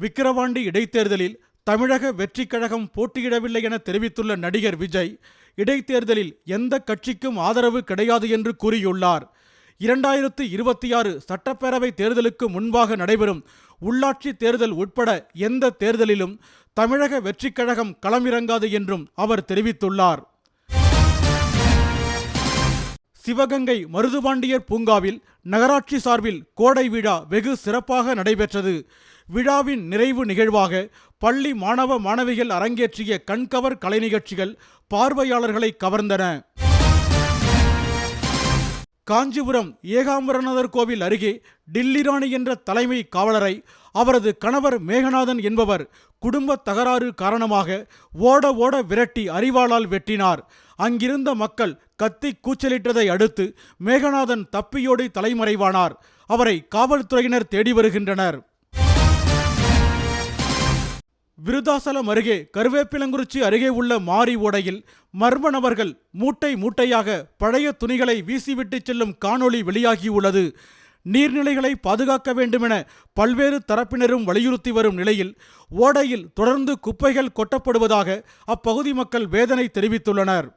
விக்கிரவாண்டி இடைத்தேர்தலில் தமிழக வெற்றிக் கழகம் போட்டியிடவில்லை என தெரிவித்துள்ள நடிகர் விஜய் இடைத்தேர்தலில் எந்த கட்சிக்கும் ஆதரவு கிடையாது என்று கூறியுள்ளார். இரண்டாயிரத்து இருபத்தி ஆறு சட்டப்பேரவை தேர்தலுக்கு முன்பாக நடைபெறும் உள்ளாட்சி தேர்தல் உட்பட எந்த தேர்தலிலும் தமிழக வெற்றிக் கழகம் களமிறங்காது என்றும் அவர் தெரிவித்துள்ளார். சிவகங்கை மருதுபாண்டியர் பூங்காவில் நகராட்சி சார்பில் கோடை விழா வெகு சிறப்பாக நடைபெற்றது. விழாவின் நிறைவு நிகழ்வாக பள்ளி மாணவ மாணவிகள் அரங்கேற்றிய கண்கவர் கலை நிகழ்ச்சிகள் பார்வையாளர்களை கவர்ந்தன. காஞ்சிபுரம் ஏகாம்பரநாதர் கோவில் அருகே டில்லிராணி என்ற தலைமை காவலரை அவரது கணவர் மேகநாதன் என்பவர் குடும்ப தகராறு காரணமாக ஓட ஓட விரட்டி அறிவாளால் வெட்டினார். அங்கிருந்த மக்கள் கத்தி கூச்சலிட்டதை அடுத்து மேகநாதன் தப்பியோடி தலைமறைவானார். அவரை காவல்துறையினர் தேடி வருகின்றனர். விருதாசலம் அருகே கருவேப்பிலங்குறிச்சி அருகே உள்ள மாரி ஓடையில் மர்ம நபர்கள் மூட்டை மூட்டையாக பழைய துணிகளை வீசிவிட்டு செல்லும் காணொளி வெளியாகியுள்ளது. நீர்நிலைகளை பாதுகாக்க வேண்டுமென பல்வேறு தரப்பினரும் வலியுறுத்தி வரும் நிலையில் ஓடையில் தொடர்ந்து குப்பைகள் கொட்டப்படுவதாக அப்பகுதி மக்கள் வேதனை தெரிவித்துள்ளனர்.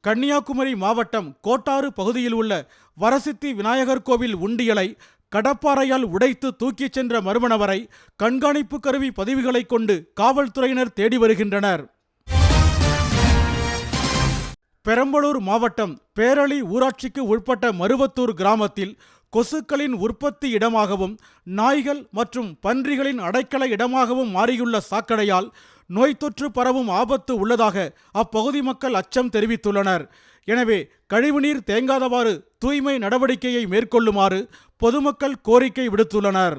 கன்னியாகுமரி மாவட்டம் கோட்டாறு பகுதியில் உள்ள வரசித்தி விநாயகர் கோவில் உண்டியலை கடப்பாறையால் உடைத்து தூக்கிச் சென்ற மர்ம நபரை கண்காணிப்பு கருவி பதிவுகளை கொண்டு காவல்துறையினர் தேடி வருகின்றனர். பெரம்பலூர் மாவட்டம் பேரளி ஊராட்சிக்கு உட்பட்ட மருவத்தூர் கிராமத்தில் கொசுக்களின் உற்பத்தி இடமாகவும் நாய்கள் மற்றும் பன்றிகளின் அடைக்கல இடமாகவும் மாறியுள்ள சாக்கடையால் நோய் தொற்று பரவும் ஆபத்து உள்ளதாக அப்பகுதி மக்கள் அச்சம் தெரிவித்துள்ளனர். எனவே கழிவுநீர் தேங்காதவாறு தூய்மை நடவடிக்கையை மேற்கொள்ளுமாறு பொதுமக்கள் கோரிக்கை விடுத்துள்ளனர்.